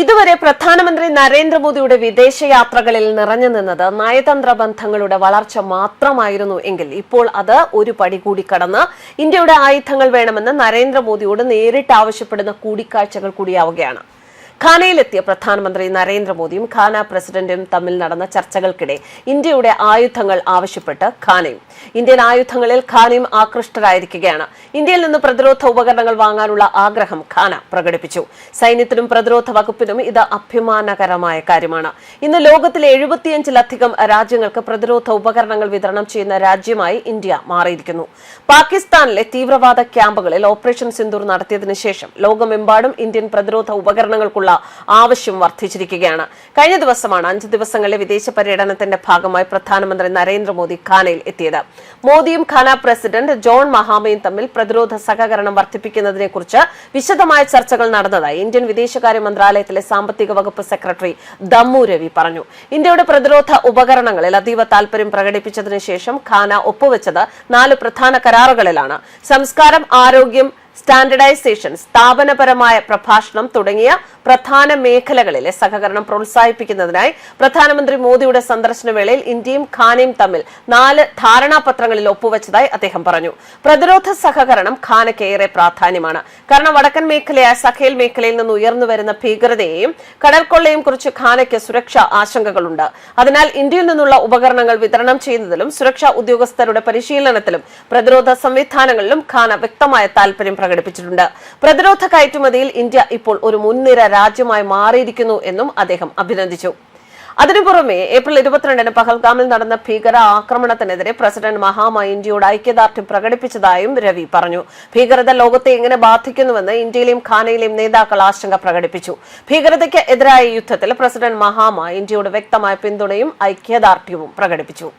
ഇതുവരെ പ്രധാനമന്ത്രി നരേന്ദ്രമോദിയുടെ വിദേശയാത്രകളിൽ നിറഞ്ഞു നിന്നത് നയതന്ത്ര ബന്ധങ്ങളുടെ വളർച്ച മാത്രമായിരുന്നു എങ്കിൽ ഇപ്പോൾ അത് ഒരു പടി കൂടി കടന്ന് ഇന്ത്യയുടെ ആയുധങ്ങൾ വേണമെന്ന് നരേന്ദ്രമോദിയോട് നേരിട്ട് ആവശ്യപ്പെടുന്ന കൂടിക്കാഴ്ചകൾ കൂടിയാവുകയാണ്. ഖാനയിലെത്തിയ പ്രധാനമന്ത്രി നരേന്ദ്രമോദിയും ഖാന പ്രസിഡന്റും തമ്മിൽ നടന്ന ചർച്ചകൾക്കിടെ ഇന്ത്യയുടെ ആയുധങ്ങൾ ആവശ്യപ്പെട്ട് ഖാനയും. ഇന്ത്യൻ ആയുധങ്ങളിൽ ഖാനയും ആകൃഷ്ടരായിരിക്കുകയാണ്. ഇന്ത്യയിൽ നിന്ന് പ്രതിരോധ ഉപകരണങ്ങൾ വാങ്ങാനുള്ള ആഗ്രഹം ഖാന പ്രകടിപ്പിച്ചു. സൈന്യത്തിനും പ്രതിരോധ വകുപ്പിനും ഇത് അഭിമാനകരമായ കാര്യമാണ്. ഇന്ന് ലോകത്തിലെ എഴുപത്തിയഞ്ചിലധികം രാജ്യങ്ങൾക്ക് പ്രതിരോധ ഉപകരണങ്ങൾ വിതരണം ചെയ്യുന്ന രാജ്യമായി ഇന്ത്യ മാറിയിരിക്കുന്നു. പാകിസ്ഥാനിലെ തീവ്രവാദ ക്യാമ്പുകളിൽ ഓപ്പറേഷൻ സിന്ദൂർ നടത്തിയതിനു ശേഷം ലോകമെമ്പാടും ഇന്ത്യൻ പ്രതിരോധ ഉപകരണങ്ങൾക്കുള്ള ആവശ്യം വർദ്ധിച്ചിരിക്കുകയാണ്. കഴിഞ്ഞ ദിവസമാണ് അഞ്ച് ദിവസങ്ങളിലെ വിദേശ പര്യടനത്തിന്റെ ഭാഗമായി പ്രധാനമന്ത്രി നരേന്ദ്രമോദി ഖാനയിൽ എത്തിയത്. മോദിയും ഖാന പ്രസിഡന്റ് ജോൺ മഹാമയും തമ്മിൽ പ്രതിരോധ സഹകരണം വർദ്ധിപ്പിക്കുന്നതിനെക്കുറിച്ച് വിശദമായ ചർച്ചകൾ നടന്നതായി ഇന്ത്യൻ വിദേശകാര്യ മന്ത്രാലയത്തിലെ സാമ്പത്തിക വകുപ്പ് സെക്രട്ടറി ദമ്മു രവി പറഞ്ഞു. ഇന്ത്യയുടെ പ്രതിരോധ ഉപകരണങ്ങളിൽ അതീവ താൽപര്യം പ്രകടിപ്പിച്ചതിനു ശേഷം ഖാന ഒപ്പുവെച്ചത് നാല് പ്രധാന കരാറുകളിലാണ്. സംസ്കാരം ആരോഗ്യം സ്റ്റാൻഡർഡൈസേഷൻ സ്ഥാപനപരമായ പ്രഭാഷണം തുടങ്ങിയ പ്രധാന മേഖലകളിലെ സഹകരണം പ്രോത്സാഹിപ്പിക്കുന്നതിനായി പ്രധാനമന്ത്രി മോദിയുടെ സന്ദർശന വേളയിൽ ഇന്ത്യയും ഖാനയും തമ്മിൽ നാല് ധാരണാപത്രങ്ങളിൽ ഒപ്പുവെച്ചതായി അദ്ദേഹം പറഞ്ഞു. പ്രതിരോധ സഹകരണം ഖാനയ്ക്ക് ഏറെ പ്രാധാന്യമാണ്. കാരണം വടക്കൻ മേഖലയായ സഖേൽ മേഖലയിൽ നിന്ന് ഉയർന്നു വരുന്ന ഭീകരതയെയും കടൽക്കൊള്ളയും കുറിച്ച് ഖാനയ്ക്ക് സുരക്ഷാ ആശങ്കകളുണ്ട്. അതിനാൽ ഇന്ത്യയിൽ നിന്നുള്ള ഉപകരണങ്ങൾ വിതരണം ചെയ്യുന്നതിലും സുരക്ഷാ ഉദ്യോഗസ്ഥരുടെ പരിശീലനത്തിലും പ്രതിരോധ സംവിധാനങ്ങളിലും ഖാന വ്യക്തമായ താൽപര്യം പ്രകടിപ്പിച്ചിട്ടുണ്ട്. പ്രതിരോധ കയറ്റുമതിയിൽ ഇന്ത്യ ഇപ്പോൾ ഒരു മുൻനിര രാജ്യമായി മാറിയിരിക്കുന്നു എന്നും അദ്ദേഹം അഭിനന്ദിച്ചു. അതിനു പുറമെ ഏപ്രിൽ ഇരുപത്തിരണ്ടിന് പഹൽഗാമിൽ നടന്ന ഭീകര ആക്രമണത്തിനെതിരെ പ്രസിഡന്റ് മഹാമ ഇന്ത്യയോട് ഐക്യദാർഢ്യം പ്രകടിപ്പിച്ചതായും രവി പറഞ്ഞു. ഭീകരത ലോകത്തെ എങ്ങനെ ബാധിക്കുന്നുവെന്ന് ഇന്ത്യയിലെയും ഖാനയിലെയും നേതാക്കൾ ആശങ്ക പ്രകടിപ്പിച്ചു. ഭീകരതയ്ക്ക് എതിരായ യുദ്ധത്തിൽ പ്രസിഡന്റ് മഹാമ ഇന്ത്യയോട് വ്യക്തമായ പിന്തുണയും ഐക്യദാർഢ്യവും പ്രകടിപ്പിച്ചു.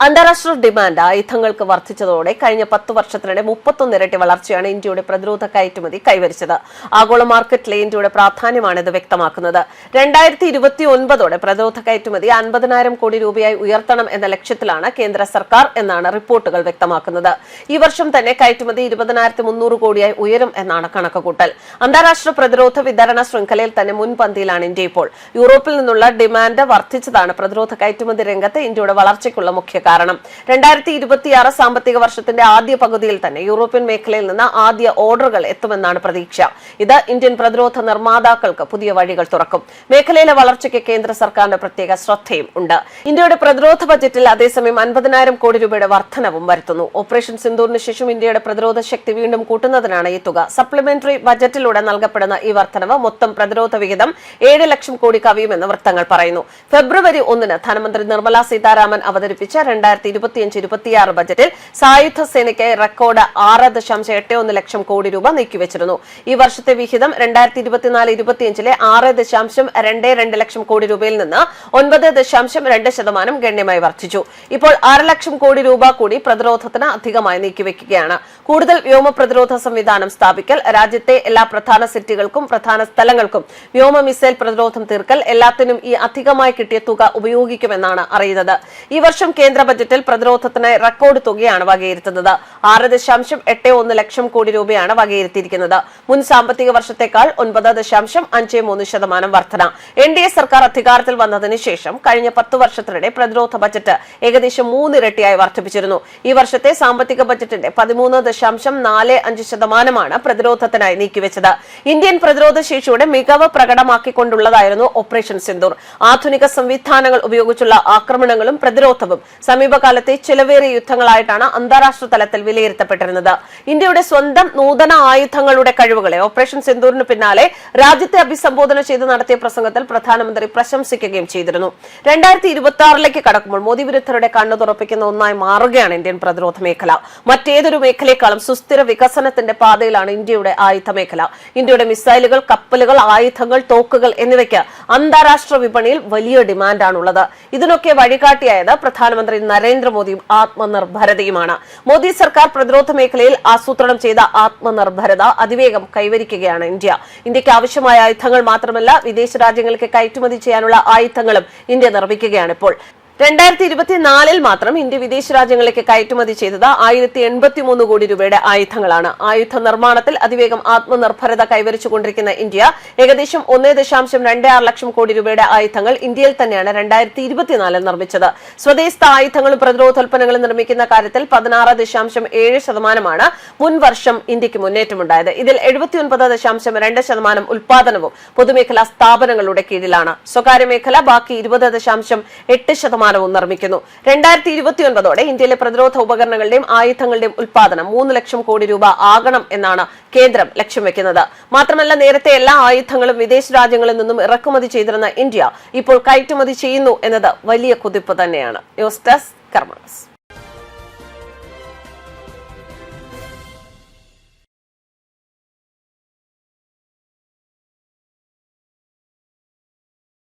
അന്താരാഷ്ട്ര ഡിമാൻഡ് ആയുധങ്ങൾക്ക് വർദ്ധിച്ചതോടെ കഴിഞ്ഞ പത്ത് വർഷത്തിനിടെ മുപ്പത്തൊന്ന് ഇരട്ടി വളർച്ചയാണ് ഇന്ത്യയുടെ പ്രതിരോധ കയറ്റുമതി കൈവരിച്ചത്. ആഗോള മാർക്കറ്റിലെ ഇന്ത്യയുടെ പ്രാധാന്യമാണ് ഇത് വ്യക്തമാക്കുന്നത്. രണ്ടായിരത്തി ഇരുപത്തി ഒൻപതോടെ പ്രതിരോധ കയറ്റുമതി അൻപതിനായിരം കോടി രൂപയായി ഉയർത്തണം എന്ന ലക്ഷ്യത്തിലാണ് കേന്ദ്ര സർക്കാർ എന്നാണ് റിപ്പോർട്ടുകൾ വ്യക്തമാക്കുന്നത്. ഈ വർഷം തന്നെ കയറ്റുമതി ഇരുപതിനായിരത്തി മുന്നൂറ് കോടിയായി ഉയരും എന്നാണ് കണക്കുകൂട്ടൽ. അന്താരാഷ്ട്ര പ്രതിരോധ വിതരണ ശൃംഖലയിൽ തന്നെ മുൻപന്തിയിലാണ് ഇന്ത്യ ഇപ്പോൾ. യൂറോപ്പിൽ നിന്നുള്ള ഡിമാൻഡ് വർദ്ധിച്ചതാണ് പ്രതിരോധ കയറ്റുമതി രംഗത്ത് ഇന്ത്യയുടെ വളർച്ചയ്ക്കുള്ള മുഖ്യ കാരണം രണ്ടായിരത്തി ഇരുപത്തിയാറ് സാമ്പത്തിക വർഷത്തിന്റെ ആദ്യ പകുതിയിൽ തന്നെ യൂറോപ്യൻ മേഖലയിൽ നിന്ന് ആദ്യ ഓർഡറുകൾ എത്തുമെന്നാണ് പ്രതീക്ഷ. ഇത് ഇന്ത്യൻ പ്രതിരോധ നിർമ്മാതാക്കൾക്ക് പുതിയ വഴികൾ തുറക്കും. മേഖലയിലെ വളർച്ചയ്ക്ക് കേന്ദ്ര സർക്കാരിന്റെ പ്രത്യേക ശ്രദ്ധയും ഉണ്ട്. ഇന്ത്യയുടെ പ്രതിരോധ ബജറ്റിൽ അതേസമയം അൻപതിനായിരം കോടി രൂപയുടെ വർധനവും വരുത്തുന്നു. ഓപ്പറേഷൻ സിന്ദൂറിന് ശേഷം ഇന്ത്യയുടെ പ്രതിരോധ ശക്തി വീണ്ടും കൂട്ടുന്നതിനാണ് ഈ തുക. സപ്ലിമെന്ററി ബജറ്റിലൂടെ നൽകപ്പെടുന്ന ഈ വർധനവ് മൊത്തം പ്രതിരോധ വിഹിതം ഏഴ് ലക്ഷം കോടി കവിയുമെന്ന് വൃത്തങ്ങൾ പറയുന്നു. ഫെബ്രുവരി ഒന്നിന് ധനമന്ത്രി നിർമ്മലാ സീതാരാമൻ അവതരിപ്പിച്ച രണ്ടായിരത്തി ഇരുപത്തിയഞ്ച് ഇരുപത്തിയാറ് ബജറ്റിൽ സായുധ സേനയ്ക്ക് റെക്കോർഡ് ആറ് ദശാംശം എട്ട് ഒന്ന് ലക്ഷം കോടി രൂപ നീക്കിവച്ചിരുന്നു. ഈ വർഷത്തെ വിഹിതം രണ്ടായിരത്തി ഇരുപത്തിനാല് ഇരുപത്തിയഞ്ചിലെ ആറ് ദശാംശം രണ്ട് രണ്ട് ലക്ഷം കോടി രൂപയിൽ നിന്ന് ഒൻപത് ദശാംശം രണ്ട് ശതമാനം ഗണ്യമായി വർദ്ധിച്ചു. ഇപ്പോൾ ആറ് ലക്ഷം കോടി രൂപ കൂടി പ്രതിരോധത്തിന് അധികമായി നീക്കിവെക്കുകയാണ്. കൂടുതൽ വ്യോമ പ്രതിരോധ സംവിധാനം സ്ഥാപിക്കൽ രാജ്യത്തെ എല്ലാ പ്രധാന സിറ്റികൾക്കും പ്രധാന സ്ഥലങ്ങൾക്കും വ്യോമ മിസൈൽ പ്രതിരോധം തീർക്കൽ എല്ലാത്തിനും ഈ അധികമായി കിട്ടിയ തുക ഉപയോഗിക്കുമെന്നാണ് അറിയുന്നത്. ഈ വർഷം കേന്ദ്ര ബജറ്റിൽ പ്രതിരോധത്തിന് റെക്കോർഡ് തുകയാണ് വകയിരുത്തുന്നത്. ആറ് ദശാംശം എട്ട് ഒന്ന് ലക്ഷം കോടി രൂപയാണ് വകയിരുത്തിയിരിക്കുന്നത്. മുൻ സാമ്പത്തിക വർഷത്തേക്കാൾ ഒൻപത് ദശാംശം അഞ്ച് മൂന്ന് ശതമാനം വർധന. എൻ ഡി എ സർക്കാർ അധികാരത്തിൽ വന്നതിന് ശേഷം കഴിഞ്ഞ പത്ത് വർഷത്തിനിടെ പ്രതിരോധ ബജറ്റ് ഏകദേശം മൂന്നിരട്ടിയായി വർദ്ധിപ്പിച്ചിരുന്നു. ഈ വർഷത്തെ സാമ്പത്തിക ബജറ്റിന്റെ പതിമൂന്ന് ദശാംശം നാല് അഞ്ച് ശതമാനമാണ് പ്രതിരോധത്തിനായി നീക്കിവെച്ചത്. ഇന്ത്യൻ പ്രതിരോധ ശേഷിയുടെ മികവ് പ്രകടമാക്കിക്കൊണ്ടുള്ളതായിരുന്നു ഓപ്പറേഷൻ സിന്ദൂർ. ആധുനിക സംവിധാനങ്ങൾ ഉപയോഗിച്ചുള്ള ആക്രമണങ്ങളും പ്രതിരോധവും സമീപകാലത്തെ ചിലവേറിയ യുദ്ധങ്ങളായിട്ടാണ് അന്താരാഷ്ട്ര തലത്തിൽ വിലയിരുത്തപ്പെട്ടിരുന്നത്. ഇന്ത്യയുടെ സ്വന്തം നൂതന ആയുധങ്ങളുടെ കഴിവുകളെ ഓപ്പറേഷൻ സിന്ദൂറിന് പിന്നാലെ രാജ്യത്തെ അഭിസംബോധന ചെയ്ത് നടത്തിയ പ്രസംഗത്തിൽ പ്രധാനമന്ത്രി പ്രശംസിക്കുകയും ചെയ്തിരുന്നു. രണ്ടായിരത്തി ഇരുപത്തി ആറിലേക്ക് കടക്കുമ്പോൾ മോദി വിരുദ്ധരുടെ കണ്ണു തുറപ്പിക്കുന്ന ഒന്നായി മാറുകയാണ് ഇന്ത്യൻ പ്രതിരോധ മേഖല. മറ്റേതൊരു മേഖലയെക്കാളും സുസ്ഥിര വികസനത്തിന്റെ പാതയിലാണ് ഇന്ത്യയുടെ ആയുധ മേഖല. ഇന്ത്യയുടെ മിസൈലുകൾ കപ്പലുകൾ ആയുധങ്ങൾ തോക്കുകൾ എന്നിവയ്ക്ക് അന്താരാഷ്ട്ര വിപണിയിൽ വലിയ ഡിമാൻഡാണുള്ളത്. ഇതിനൊക്കെ വഴികാട്ടിയായത് പ്രധാനമന്ത്രി നരേന്ദ്രമോദിയും ആത്മനിർഭരതയുമാണ്. മോദി സർക്കാർ പ്രതിരോധ മേഖലയിൽ ആസൂത്രണം ചെയ്ത ആത്മനിർഭരത അതിവേഗം കൈവരിക്കുകയാണ് ഇന്ത്യ. ഇന്ത്യയ്ക്ക് ആവശ്യമായ ആയുധങ്ങൾ മാത്രമല്ല വിദേശ രാജ്യങ്ങൾക്ക് കയറ്റുമതി ചെയ്യാനുള്ള ആയുധങ്ങളും ഇന്ത്യ നിർമ്മിക്കുകയാണ് ഇപ്പോൾ. രണ്ടായിരത്തി ഇരുപത്തിനാലിൽ മാത്രം ഇന്ത്യ വിദേശ രാജ്യങ്ങളിലേക്ക് കയറ്റുമതി ചെയ്തത് ആയിരത്തി എൺപത്തിമൂന്ന് കോടി രൂപയുടെ ആയുധങ്ങളാണ്. ആയുധ നിർമ്മാണത്തിൽ അതിവേഗം ആത്മനിർഭരത കൈവരിച്ചുകൊണ്ടിരിക്കുന്ന ഇന്ത്യ ഏകദേശം ഒന്നേ ദശാംശം രണ്ട് ആറ് ലക്ഷം കോടി രൂപയുടെ ആയുധങ്ങൾ ഇന്ത്യയിൽ തന്നെയാണ് രണ്ടായിരത്തി ഇരുപത്തിനാലിൽ നിർമ്മിച്ചത്. സ്വദേശത്ത ആയുധങ്ങളും പ്രതിരോധോൽപ്പന്നങ്ങളും നിർമ്മിക്കുന്ന കാര്യത്തിൽ പതിനാറ് ദശാംശം ഏഴ് ശതമാനമാണ് മുൻ വർഷം ഇന്ത്യയ്ക്ക് മുന്നേറ്റമുണ്ടായത്. ഇതിൽ എഴുപത്തിയൊൻപത് ദശാംശം രണ്ട് ശതമാനം ഉൽപാദനവും പൊതുമേഖലാ സ്ഥാപനങ്ങളുടെ കീഴിലാണ്. സ്വകാര്യ മേഖല ബാക്കി ഇരുപത് ദശാംശം എട്ട് ശതമാനവും നിർമ്മിക്കുന്നു. രണ്ടായിരത്തി ഇരുപത്തിയൊൻപതോടെ ഇന്ത്യയിലെ പ്രതിരോധ ഉപകരണങ്ങളുടെയും ആയുധങ്ങളുടെയും ഉൽപാദനം മൂന്ന് ലക്ഷം കോടി രൂപ ആകണം എന്നാണ് കേന്ദ്രം ലക്ഷ്യം വെക്കുന്നത്. മാത്രമല്ല നേരത്തെ എല്ലാ ആയുധങ്ങളും വിദേശ രാജ്യങ്ങളിൽ നിന്നും ഇറക്കുമതി ചെയ്തിരുന്ന ഇന്ത്യ ഇപ്പോൾ കയറ്റുമതി ചെയ്യുന്നു എന്നത് വലിയ കുതിപ്പ് തന്നെയാണ്. News desk കർമ്മസ്